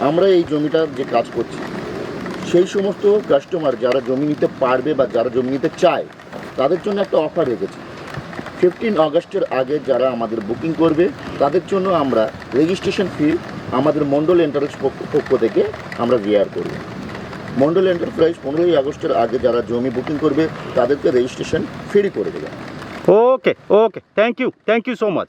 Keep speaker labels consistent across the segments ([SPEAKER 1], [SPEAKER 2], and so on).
[SPEAKER 1] আমরা এই জমিটার যে কাজ করছি, সেই সমস্ত কাস্টমার যারা জমি নিতে পারবে বা যারা জমি নিতে চায়, তাদের জন্য একটা অফার রেখেছি। ফিফটিন আগস্টের আগে যারা আমাদের বুকিং করবে, তাদের জন্য আমরা রেজিস্ট্রেশন ফি আমাদের মন্ডল এন্টারপ্রাইজ পক্ষ- থেকে আমরা বিয়ার করব। মন্ডল এন্টারপ্রাইজ পনেরোই আগস্টের আগে যারা জমি বুকিং করবে, তাদেরকে রেজিস্ট্রেশন ফ্রি করে দেবে।
[SPEAKER 2] Okay okay thank you thank you so much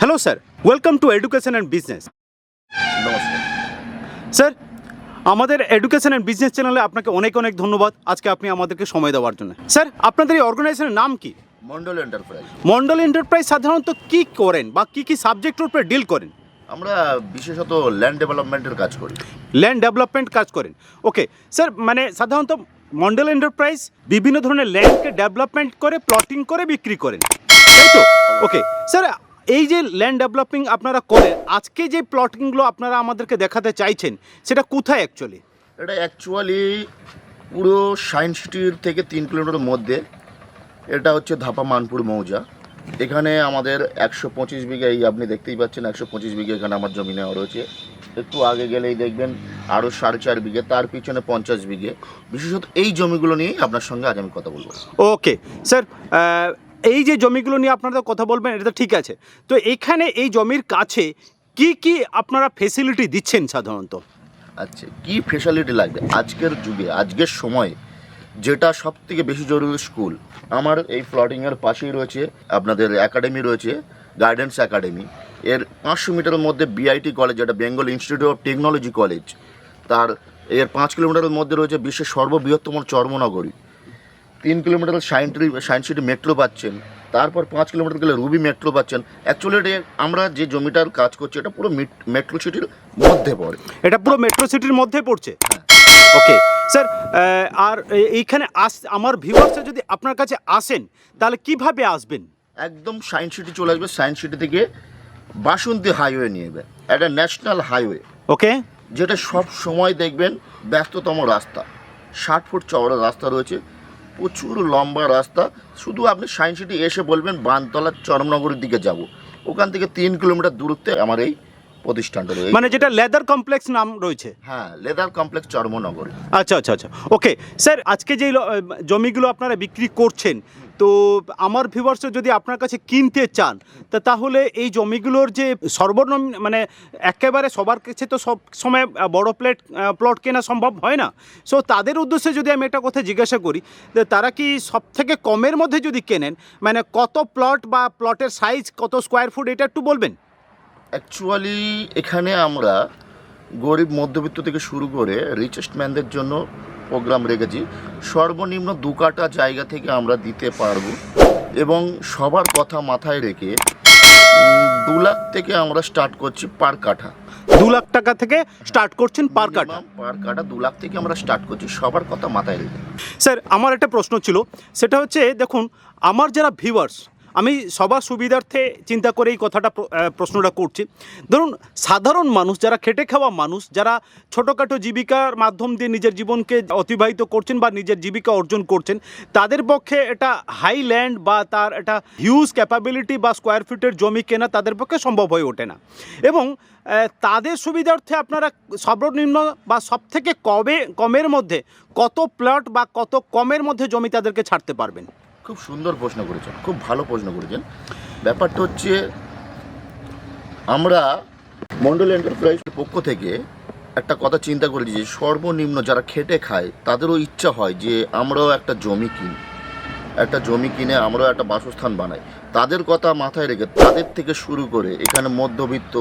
[SPEAKER 2] hello sir welcome to education and business
[SPEAKER 1] নমস্কার।
[SPEAKER 2] স্যার আমাদের এডুকেশন অ্যান্ড বিজনেস চ্যানেলে আপনাকে অনেক অনেক ধন্যবাদ। আজকে আপনি আমাদেরকে সময় দেওয়ার জন্য। স্যার আপনাদের এই অর্গানাইজেশনের নাম কি?
[SPEAKER 1] মন্ডল এন্টারপ্রাইজ
[SPEAKER 2] মন্ডল এন্টারপ্রাইজ সাধারণত কি করেন বা কি কি সাবজেক্টের উপরে ডিল করেন?
[SPEAKER 1] আমরা বিশেষত ল্যান্ড ডেভেলপমেন্টের কাজ করি।
[SPEAKER 2] ল্যান্ড ডেভেলপমেন্ট কাজ করেন। ওকে স্যার মানে সাধারণত মন্ডল এন্টারপ্রাইজ বিভিন্ন ধরনের ল্যান্ডকে ডেভেলপমেন্ট করে প্লটিং করে বিক্রি করেন। তাই তো? ওকে স্যার এই যে ল্যান্ড ডেভেলপিং আপনারা করেন আজকে যে প্লটিংগুলো আপনারা আমাদেরকে দেখাতে চাইছেন সেটা কোথায় অ্যাকচুয়ালি
[SPEAKER 1] এটা অ্যাকচুয়ালি পুরো সায়েন্স সিটির থেকে তিন কিলোমিটার মধ্যে। এটা হচ্ছে ধাপা মানপুর মৌজা। এখানে আমাদের একশো পঁচিশ বিঘে এই আপনি দেখতেই পাচ্ছেন একশো পঁচিশ বিঘে এখানে আমার জমি নেওয়া রয়েছে। একটু আগে গেলেই দেখবেন আরও সাড়ে চার বিঘে তার পিছনে পঞ্চাশ বিঘে। বিশেষত এই জমিগুলো নিয়েই আপনার সঙ্গে আজ আমি কথা বলব।
[SPEAKER 2] ওকে স্যার এই যে জমিগুলো নিয়ে আপনারা কথা বলবেন, এটা তো ঠিক আছে। তো এখানে এই জমির কাছে কি কি আপনারা ফেসিলিটি দিচ্ছেন সাধারণত?
[SPEAKER 1] আচ্ছা কি ফেসিলিটি লাগবে? আজকের যুগে, আজকের সময়ে যেটা সব থেকে বেশি জরুরি স্কুল, আমার এই ফ্লটিংয়ের পাশেই রয়েছে, আপনাদের একাডেমি রয়েছে গাইডেন্স একাডেমি এর পাঁচশো মিটারের মধ্যে বিআইটি কলেজ যেটা Bengal Institute of Technology college তার, এর পাঁচ কিলোমিটারের মধ্যে রয়েছে বিশ্বের সর্ববৃহত্তম চর্মনগরী। তিন kilometre science science city metro পাচ্ছেন। তারপর পাঁচ কিলোমিটার গেলে রুবি মেট্রো পাচ্ছেন। অ্যাকচুয়ালি এটা আমরা যে জমিটার কাজ করছি এটা পুরো মেট্রো সিটির মধ্যে পড়ে।
[SPEAKER 2] এটা পুরো মেট্রো সিটির মধ্যে পড়ছে? ওকে স্যার আর এইখানে আস আমার ভিউয়ার্সে যদি আপনার কাছে আসেন তাহলে কীভাবে আসবেন?
[SPEAKER 1] একদম সায়েন্স সিটি চলে আসবে সায়েন্স সিটি থেকে বাসন্তী হাইওয়ে নিয়ে যাবে। একটা ন্যাশনাল হাইওয়ে।
[SPEAKER 2] ওকে
[SPEAKER 1] যেটা সব সময় দেখবেন ব্যস্ততম রাস্তা। ষাট ফুট চওড়া রাস্তা রয়েছে। প্রচুর লম্বা রাস্তা। শুধু আপনি সায়েন্স সিটি এসে বলবেন বানতলার চরমনগরের দিকে যাব। ওখান থেকে তিন কিলোমিটার দূরত্বে আমার এই প্রতিষ্ঠানটা রয়েছে।
[SPEAKER 2] মানে যেটা লেদার কমপ্লেক্স নাম রয়েছে?
[SPEAKER 1] হ্যাঁ লেদার কমপ্লেক্স চর্মনগর।
[SPEAKER 2] আচ্ছা আচ্ছা আচ্ছা। ওকে স্যার আজকে যেই জমিগুলো আপনারা বিক্রি করছেন তো আমার ভিউয়ার্সে যদি আপনার কাছে কিনতে চান, তা তাহলে এই জমিগুলোর যে সর্বনিম্ন মানে একেবারে সবার কাছে তো সব সময় বড় প্লেট প্লট কেনা সম্ভব হয় না। সো তাদের উদ্দেশ্যে যদি আমি একটা কথা জিজ্ঞাসা করি তারা কি সব থেকে কমের মধ্যে যদি কেনেন মানে কত প্লট বা প্লটের সাইজ কত স্কোয়ার ফুট এটা একটু বলবেন?
[SPEAKER 1] অ্যাকচুয়ালি এখানে আমরা গরিব, মধ্যবিত্ত থেকে শুরু করে রিচেস্ট ম্যানদের জন্য প্রোগ্রাম রেখেছি। সর্বনিম্ন দু কাটা জায়গা থেকে আমরা দিতে পারব এবং সবার কথা মাথায় রেখে দু লাখ থেকে আমরা স্টার্ট করছি পার কাঠা।
[SPEAKER 2] দু লাখ টাকা থেকে স্টার্ট করছেন পার কাঠা।
[SPEAKER 1] পার কাঠা দু লাখ থেকে আমরা স্টার্ট করছি সবার কথা মাথায় রেখে।
[SPEAKER 2] স্যার আমার একটা প্রশ্ন ছিল সেটা হচ্ছে দেখুন আমার যারা ভিউয়ার্স আমি সবার সুবিধার্থে চিন্তা করে এই কথাটা প্রশ্নটা করছি। ধরুন, সাধারণ মানুষ, যারা খেটে খাওয়া মানুষ, যারা ছোটোখাটো জীবিকার মাধ্যম দিয়ে নিজের জীবনকে অতিবাহিত করছেন বা নিজের জীবিকা অর্জন করছেন, তাদের পক্ষে এটা হাই ল্যান্ড বা তার এটা হিউজ ক্যাপাবিলিটি বা স্কোয়ার ফিটের জমি কেনা তাদের পক্ষে সম্ভব হয়ে ওঠে না। এবং তাদের সুবিধার্থে আপনারা সর্বনিম্ন বা সব থেকে কবে, কমের মধ্যে কত প্লট বা কত কমের মধ্যে জমি তাদেরকে ছাড়তে পারবেন?
[SPEAKER 1] খুব সুন্দর প্রশ্ন করেছেন, খুব ভালো প্রশ্ন করেছেন। ব্যাপারটা হচ্ছে, আমরা মন্ডল এন্টারপ্রাইজের পক্ষ থেকে একটা কথা চিন্তা করেছি যে সর্বনিম্ন যারা খেটে খায়, তাদেরও ইচ্ছা হয় যে আমরাও একটা জমি কিনি, একটা জমি কিনে আমরাও একটা বাসস্থান বানাই। তাদের কথা মাথায় রেখে তাদের থেকে শুরু করে এখানে মধ্যবিত্ত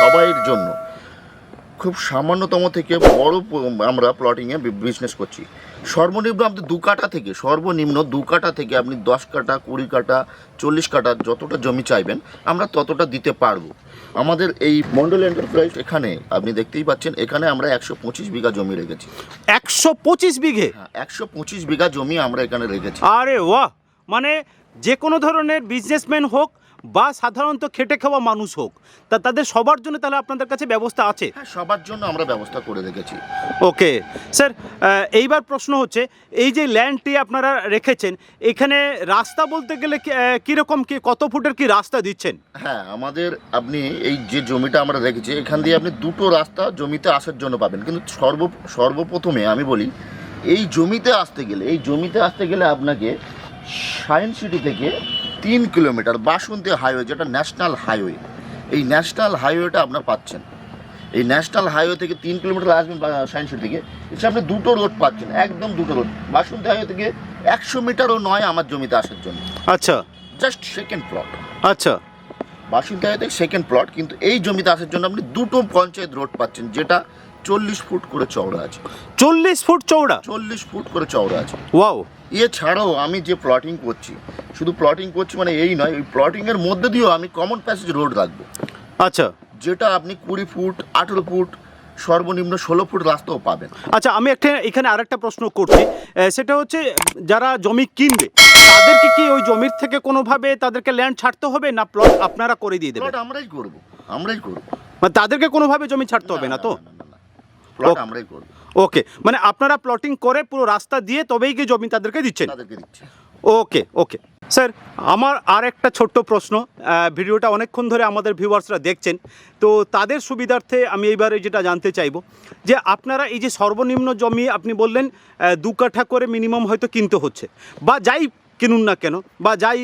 [SPEAKER 1] সবাইয়ের জন্য খুব সামান্যতম থেকে বড় আমরা প্লটিংয়ে বিজনেস করছি। সর্বনিম্ন আপনি দু কাটা থেকে সর্বনিম্ন দু কাটা থেকে আপনি দশ কাটা কুড়ি কাটা চল্লিশ কাটা যতটা জমি চাইবেন আমরা ততটা দিতে পারব। আমাদের এই মন্ডল এন্টারপ্রাইজ এখানে আপনি দেখতেই পাচ্ছেন এখানে আমরা একশো পঁচিশ বিঘা জমি রেখেছি।
[SPEAKER 2] একশো পঁচিশ বিঘে?
[SPEAKER 1] হ্যাঁ একশো পঁচিশ বিঘা জমি আমরা এখানে রেখেছি।
[SPEAKER 2] আরে বাহ মানে যে কোনো ধরনের বিজনেসম্যান হোক বা সাধারণত খেটে খাওয়া মানুষ হোক তা তাদের সবার জন্য তাহলে আপনাদের কাছে ব্যবস্থা আছে?
[SPEAKER 1] হ্যাঁ সবার জন্য আমরা ব্যবস্থা করে রেখেছি।
[SPEAKER 2] ওকে স্যার এইবার প্রশ্ন হচ্ছে এই যে ল্যান্ডটি আপনারা রেখেছেন এখানে রাস্তা বলতে গেলে কীরকম কি কত ফুটের কি রাস্তা দিচ্ছেন?
[SPEAKER 1] হ্যাঁ আমাদের আপনি এই যে জমিটা আমরা রেখেছি এখান দিয়ে আপনি দুটো রাস্তা জমিতে আসার জন্য পাবেন। কিন্তু সর্ব সর্বপ্রথমে আমি বলি এই জমিতে আসতে গেলে এই জমিতে আসতে গেলে আপনাকে সায়েন্স সিটি থেকে তিন কিলোমিটার বাসন্তী হাইওয়ে যেটা ন্যাশনাল হাইওয়ে। এই ন্যাশনাল হাইওয়েটা আপনার পাচ্ছেন। এই ন্যাশনাল হাইওয়ে থেকে তিন কিলোমিটার আসবেন সায়েন্স থেকে এসে আপনি দুটো রোড পাচ্ছেন একদম দুটো রোড। বাসন্তী হাইওয়ে থেকে একশো মিটারও নয় আমার জমিতে আসার জন্য।
[SPEAKER 2] আচ্ছা।
[SPEAKER 1] Just second plot.
[SPEAKER 2] আচ্ছা।
[SPEAKER 1] বাসন্তী হাইওয়ে থেকে সেকেন্ড প্লট কিন্তু এই জমিতে আসার জন্য আপনি দুটো পঞ্চায়েত রোড পাচ্ছেন যেটা চল্লিশ ফুট করে চওড়া আছে।
[SPEAKER 2] চল্লিশ ফুট চৌড়া
[SPEAKER 1] চল্লিশ ফুট করে চওড়া আছে।
[SPEAKER 2] ওয়াও।
[SPEAKER 1] এছাড়াও আমি যে প্লটিং করছি শুধু প্লটিং করছি মানে এই নয় ওই প্লটিংয়ের মধ্যে দিয়েও আমি কমন প্যাসেজ রোড রাখব।
[SPEAKER 2] আচ্ছা।
[SPEAKER 1] যেটা আপনি কুড়ি ফুট আঠেরো ফুট সর্বনিম্ন ষোলো ফুট রাস্তাও পাবেন।
[SPEAKER 2] আচ্ছা আমি একটা এখানে আরেকটা প্রশ্ন করছি। সেটা হচ্ছে যারা জমি কিনবে তাদেরকে কি ওই জমির থেকে কোনোভাবে তাদেরকে ল্যান্ড ছাড়তে হবে না প্লট আপনারা করে দিয়ে দেবেন?
[SPEAKER 1] আমরাই করব আমরাই করব।
[SPEAKER 2] মানে তাদেরকে কোনোভাবে জমি ছাড়তে হবে না তো?
[SPEAKER 1] প্লট. আমরাই করব।
[SPEAKER 2] ওকে মানে আপনারা প্লটিং করে পুরো রাস্তা দিয়ে তবেই গিয়ে জমি তাদেরকে দিচ্ছেন?
[SPEAKER 1] তাদেরকে দিচ্ছি।
[SPEAKER 2] ওকে ওকে স্যার আমার আর একটা ছোট্ট প্রশ্ন ভিডিওটা অনেকক্ষণ ধরে আমাদের ভিউয়ার্সরা দেখছেন। তো তাদের সুবিধার্থে আমি এইবারে যেটা জানতে চাইব যে আপনারা এই যে সর্বনিম্ন জমি আপনি বললেন দু কাঠা করে মিনিমাম হয়তো কিনতে হচ্ছে। বা যাই কিনুন না কেন বা যাই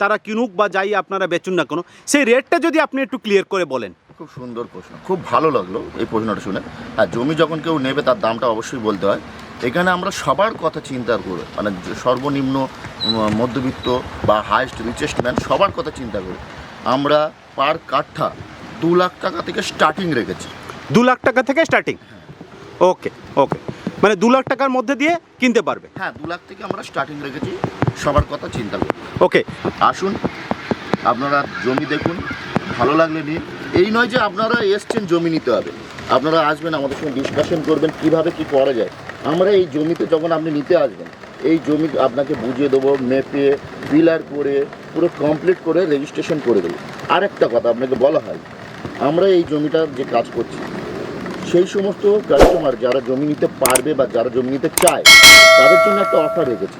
[SPEAKER 2] তারা কিনুক বা যাই আপনারা বেচুন না কেন সেই রেটটা যদি আপনি একটু ক্লিয়ার করে বলেন।
[SPEAKER 1] খুব সুন্দর প্রশ্ন। খুব ভালো লাগল এই প্রশ্নটা শুনে। আর জমি যখন কেউ নেবে তার দামটা অবশ্যই বলতে হয়। এখানে আমরা সবার কথা চিন্তা করে মানে সর্বনিম্ন মধ্যবিত্ত বা হাইস্ট রিচেস্ট ম্যান সবার কথা চিন্তা করে। আমরা পার কাঠা দু লাখ টাকা থেকে স্টার্টিং রেখেছি।
[SPEAKER 2] দু লাখ টাকা থেকে স্টার্টিং ওকে ওকে মানে দু লাখ টাকার মধ্যে দিয়ে কিনতে পারবে?
[SPEAKER 1] হ্যাঁ দু লাখ থেকে আমরা স্টার্টিং রেখেছি সবার কথা চিন্তা করে।
[SPEAKER 2] ওকে
[SPEAKER 1] আসুন আপনারা জমি দেখুন ভালো লাগলে নিন। এই নয় যে আপনারা এসছেন জমি নিতে হবে। আপনারা আসবেন, আমাদের সঙ্গে ডিসকাশন করবেন, কীভাবে কি করা যায়। আমরা এই জমিতে যখন আপনি নিতে আসবেন, এই জমি আপনাকে বুঝিয়ে দেবো, মেপে বিলার করে, পুরো কমপ্লিট করে রেজিস্ট্রেশন করে দেবো। আরেকটা কথা আপনাকে বলা হয়, আমরা এই জমিটার যে কাজ করছি, সেই সমস্ত কাস্টমার যারা জমি নিতে পারবে বা যারা জমি নিতে চায়, তাদের জন্য একটা অফার রেখেছি।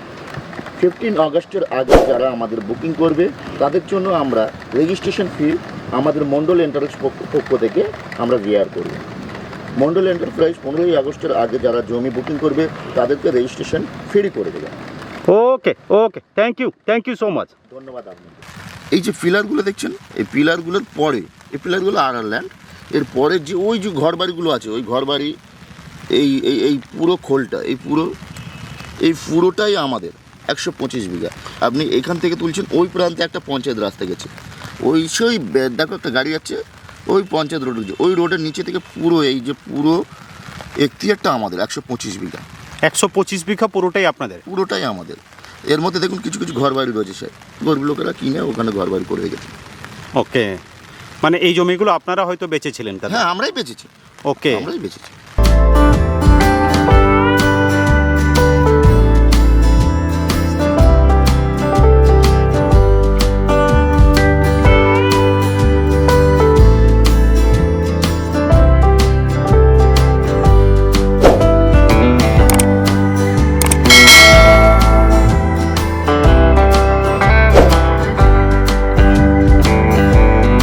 [SPEAKER 1] ফিফটিন আগস্টের আগে যারা আমাদের বুকিং করবে, তাদের জন্য আমরা রেজিস্ট্রেশন ফি আমাদের মন্ডল এন্টারপ্রাইজ পক্ষ- পক্ষ থেকে আমরা রিয়ার করব মন্ডল এন্টারপ্রাইজ পনেরোই আগস্টের আগে যারা জমি বুকিং করবে তাদেরকে রেজিস্ট্রেশন ফ্রি করে দেবে।
[SPEAKER 2] Okay okay thank you thank you so much
[SPEAKER 1] ধন্যবাদ আপনাকে। এই যে পিলারগুলো দেখছেন এই পিলারগুলোর পরে এই পিলারগুলো আর ল্যান্ড এর পরে যে ওই যে ঘর বাড়িগুলো আছে ওই ঘর বাড়ি এই এই এই পুরো খোলটা এই পুরো এই পুরোটাই আমাদের একশো পঁচিশ বিঘা। আপনি এখান থেকে তুলছেন ওই প্রান্তে একটা পঞ্চায়েত রাস্তা গেছে। ওই সেই দেখো একটা গাড়ি যাচ্ছে ওই পঞ্চায়েত রোড ওই রোডের নিচে থেকে পুরো এই যে পুরো এখতিয়ারটা আমাদের একশো পঁচিশ বিঘা।
[SPEAKER 2] একশো পঁচিশ বিঘা পুরোটাই আপনাদের?
[SPEAKER 1] পুরোটাই আমাদের। এর মধ্যে দেখুন কিছু কিছু ঘর বাড়ি রয়েছে স্যার গরিব লোকেরা কিনে ওখানে ঘর বাড়ি করে রেখেছে।
[SPEAKER 2] ওকে। মানে এই জমিগুলো আপনারা হয়তো বেচেছিলেন
[SPEAKER 1] হ্যাঁ আমরাই বেঁচেছি।
[SPEAKER 2] ওকে।
[SPEAKER 1] আমরাই বেঁচেছি।